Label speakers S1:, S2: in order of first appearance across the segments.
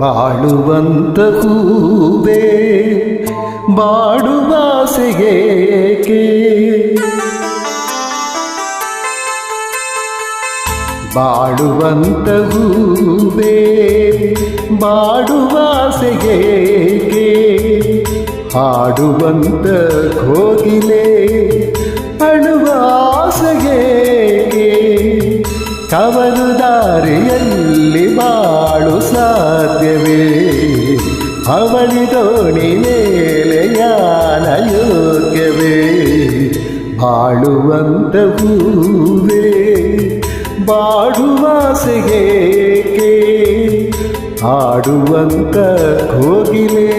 S1: ಬಾಳುವಂತ ಹೂವೆ ಬಾಡುವಾಸೆಗೇಕೆ ಬಾಡುವಂತ ಹೂವೆ ಬಾಡುವಾಸೆಗೇಕೆ ಹಾಡುವಂತ ಕೋಗಿಲೆ ಅಳುವ ಆಸೆಗೇಕೆ ಕವಲು ದಾರಿಯಲ್ಲಿ ಬಾಳು ಸಾಧ್ಯವೇ? ಅವಳಿ ದೋಣಿ ಮೇಲೆ ಯಾನ ಯೋಗ್ಯವೇ? ಬಾಳುವಂತ ಹೂವೇ ಬಾಡುವಾಸೆಗೇಕೆ ಆಡುವಂತ ಕೋಗಿಲೆ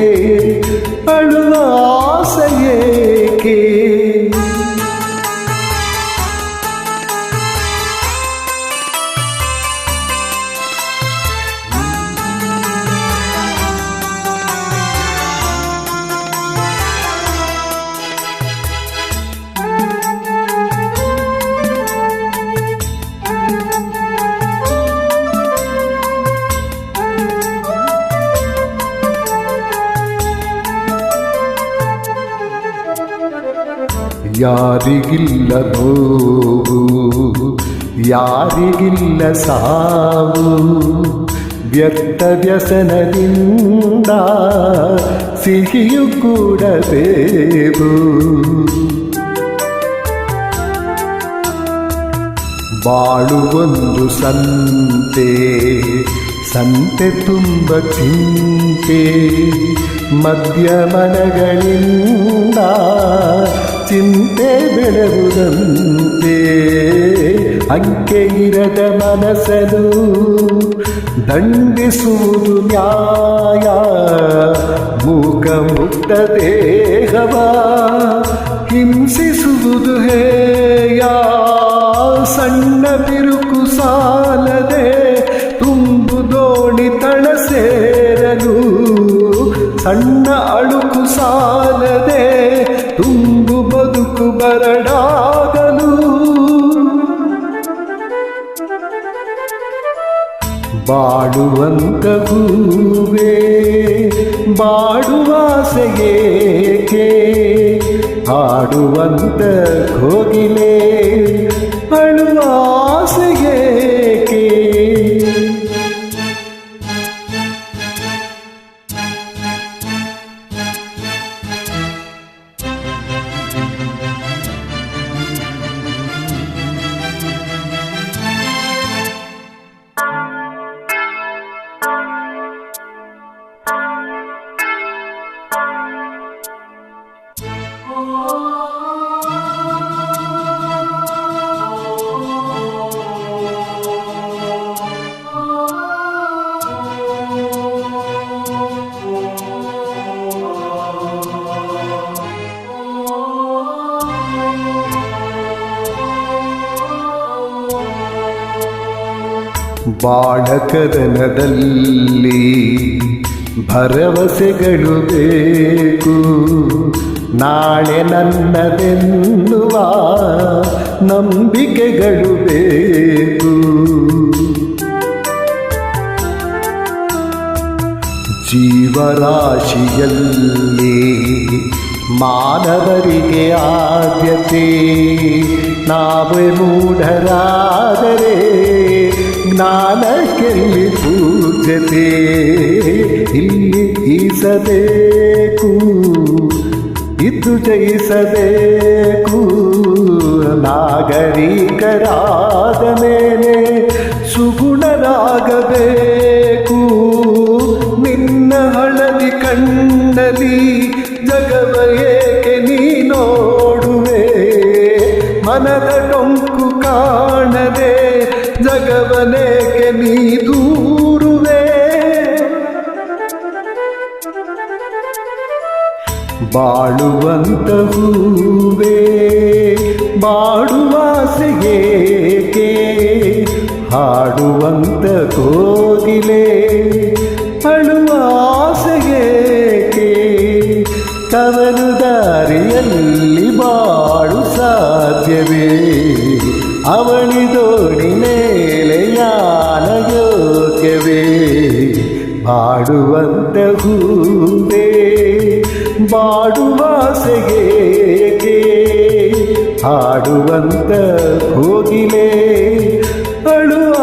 S1: ಯಾರಿಗಿಲ್ಲ ನೋವು ಯಾರಿಗಿಲ್ಲ ಸಾವು ವ್ಯರ್ಥ ವ್ಯಸನದಿಂದ ಸಿಹಿಯು ಕೂಡ ದೇವು ಬಾಳುವೊಂದು ಸಂತೆ ಸಂತೆ ತುಂಬ ಚಿಂತೆ ಮದ್ಯಮನಗಳಿಂದ ಚಿಂತೆ ಬೆಳೆದುದಂತೆ ಅಂಕೆ ಇರದ ಮನಸ್ಸನು ದಂಡಿಸುವುದು ನ್ಯಾಯ. ಮೂಕ ಮುಕ್ತ ದೇಹವ ಹಿಂಸಿಸುವುದು ಹೇಯ. ಸಣ್ಣ ಬಿರುಕು ಸಾಲದೆ ಸಣ್ಣ ಅಳುಕು ಸಾಲದೆ ತುಂಬು ಬದುಕು ಬರಡಾಗಲು. ಬಾಡುವಂತ ಹೂವೇ ಬಾಡುವಾಸೆಗೇಕೆ ಹಾಡುವಂತ ಕೋಗಿಲೆ ಅಳುವ ಆಸೆಗೇಕೆ ಬಾಣಕದನದಲ್ಲಿ ಭರವಸೆಗಳು ಬೇಕು. ನಾಳೆ ನನ್ನದೆನ್ನುವ ನಂಬಿಕೆಗಳು ಬೇಕು. ಜೀವರಾಶಿಯಲ್ಲಿ ಮಾನವರಿಗೆ ಆದ್ಯತೆ ನಾವೇ ಮೂಢರಾದರೆ ಜ್ಞಾನಕ್ಕೆಲ್ಲಿ ಪೂಜ್ಯತೆ ಇಲ್ಲಿ ಈಸಬೇಕು ಇದ್ದು ಜಯಿಸಬೇಕು. ನಾಗರಿಕರಾದ ಮೇಲೆ ಸುಗುಣರಾಗಬೇಕು. ನಿನ್ನ ಹಳದಿ ಕಣ್ಣಲಿ ಜಗವ ನೀ ದೂರುವೆ. ಬಾಳುವಂತ ಹೂವೆ ಬಾಡುವಾಸೆಗೇಕೆ ಹಾಡುವಂತ ಕೋಗಿಲೆ ಅಳುವ ಆಸೆಗೇಕೆ ಕವಲು ದಾರಿಯಲ್ಲಿ ಬಾಳು ಸಾಧ್ಯವೇ? ಅವಳಿ ದೋಣಿ ಹಾಡುವಂತ ಬಾಡುವ ಬಾಡುವಾಸೆಗೆ ಹಾಡುವಂತ ಕೋಗಿಲೆ ಅಳುವ